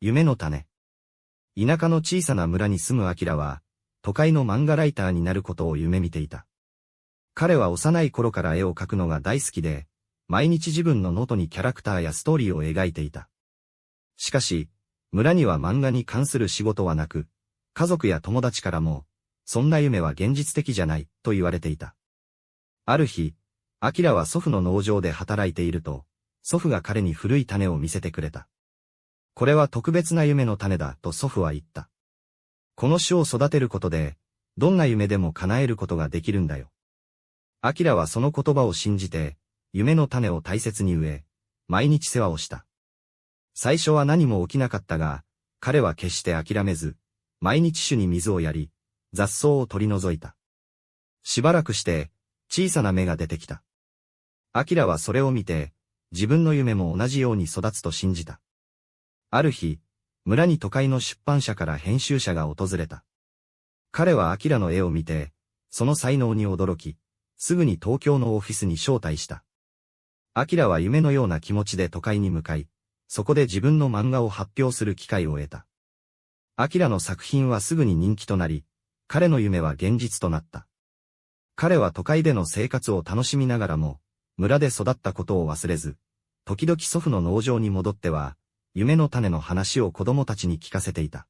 夢の種。田舎の小さな村に住むアキラは、都会の漫画ライターになることを夢見ていた。彼は幼い頃から絵を描くのが大好きで、毎日自分のノートにキャラクターやストーリーを描いていた。しかし、村には漫画に関する仕事はなく、家族や友達からも、そんな夢は現実的じゃない、と言われていた。ある日、アキラは祖父の農場で働いていると、祖父が彼に古い種を見せてくれた。これは特別な夢の種だ、と祖父は言った。この種を育てることで、どんな夢でも叶えることができるんだよ。アキラはその言葉を信じて、夢の種を大切に植え、毎日世話をした。最初は何も起きなかったが、彼は決して諦めず、毎日種に水をやり、雑草を取り除いた。しばらくして、小さな芽が出てきた。アキラはそれを見て、自分の夢も同じように育つと信じた。ある日、村に都会の出版社から編集者が訪れた。彼はアキラの絵を見て、その才能に驚き、すぐに東京のオフィスに招待した。アキラは夢のような気持ちで都会に向かい、そこで自分の漫画を発表する機会を得た。アキラの作品はすぐに人気となり、彼の夢は現実となった。彼は都会での生活を楽しみながらも、村で育ったことを忘れず、時々祖父の農場に戻っては、夢の種の話を子供たちに聞かせていた。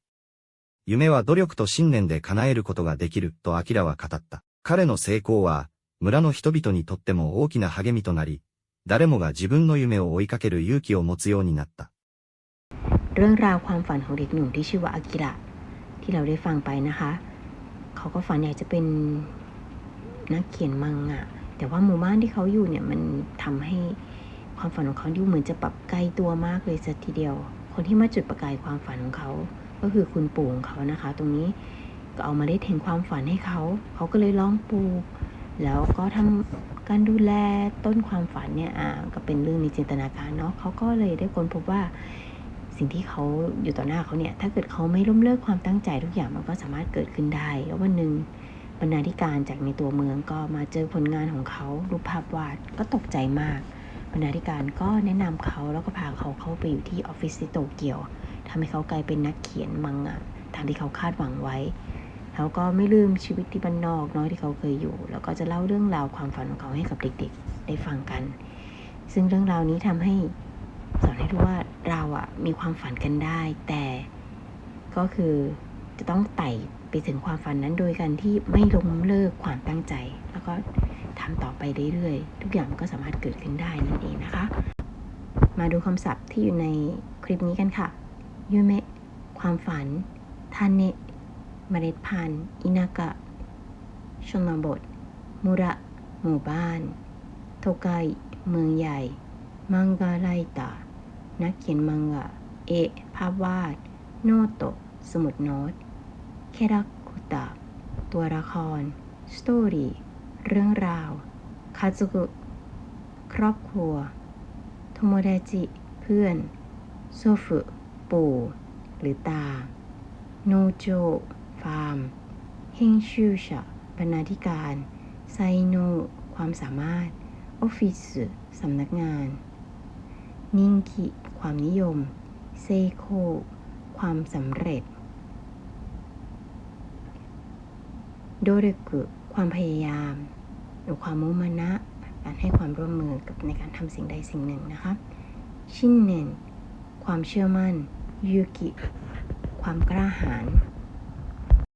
夢は努力と信念で叶えることができるとアキラは語った。彼の成功は、村の人々にとっても大きな励みとなり、誰もが自分の夢を追いかける勇気を持つようになった。เรื่องราวความฝันของเด็กหนุ่มที่ชื่อว่าอากิระที่เราได้ฟังไปนะคะ เขาก็ฝันอยากจะเป็นนักเขียนมังงะแต่ว่าหมู่บ้านที่เขาอยู่เนี่ยมันทำให้ ความฝันของเขาดูเหมือนจะปรับไกลตัวมากเลยสักทีเดียว คนที่มาจุดประกายความฝันของเขา ก็คือคุณปู่ของเขานะคะ ตรงนี้ก็เอามาได้ถึงความฝันให้เขา เขาก็เลยลองปลูก แล้วก็ทำการดูแลต้นความฝันเนี่ยอ่าก็เป็นเรื่องในจินตนาการเนาะเขาก็เลยได้ค้นพบว่าสิ่งที่เขาอยู่ต่อหน้าเขาเนี่ย ถ้าเกิดเขาไม่ล้มเลิกความตั้งใจทุกอย่างมันก็สามารถเกิดขึ้นได้ แล้ววันหนึ่งบรรณาธิการจากในตัวเมืองก็มาเจอผลงานของเขารูปภาพวาดก็ตกใจมาก บรรณาธิการก็แนะนำเขาแล้วก็พาเขาเข้าไปอยู่ที่ออฟฟิศที่โตเกียวทำให้เขากลายเป็นนักเขียนมังงะตามที่เขาคาดหวังไว้เขาก็ไม่ลืมชีวิตที่บ้านนอกน้อยที่เขาเคยอยู่ แล้วก็จะเล่าเรื่องราวความฝันของเขาให้กับเด็กๆ ได้ฟังกัน ซึ่งเรื่องราวนี้ทำให้สอนให้รู้ว่าเราอะมีความฝันกันได้ แต่ก็คือจะต้องไต่ไปถึงความฝันนั้นโดยการที่ไม่ล้มเลิกความตั้งใจ แล้วก็ ทำต่อไปเรื่อยๆ ทุกอย่างก็สามารถเกิดขึ้นได้นั่นเองนะคะ มาดูคำศัพท์ที่อยู่ในคลิปนี้กันค่ะยูเมะความฝันทานเนะเมล็ดพันธุ์อินากะชนบทมุระหมู่บ้าน โทไกเมืองใหญ่ มังกาไลตา นักเขียนมังงะ เอะภาพวาด โนโตสมุดโน้ต เครักคุตะ ตัวละคร สตอรี่ เรื่องราว คาซุกุ ครอบครัว โทโมเดจิ เพื่อน โซฟุ ปู่ หรือตา โนโจ ฟาร์มเฮงชูชะบรรณาธิการ ไซโน ความสามารถ ออฟฟิศสำนักงาน นิงคิ ความนิยม เซโค ความสำเร็จ โดเรกุ ความพยายาม รือความมุมานะ การให้ความร่วมมือกับในการทำสิ่งใดสิ่งหนึ่งนะคะชินเนนความเชื่อมั่นยูกิ ความกล้าหาญ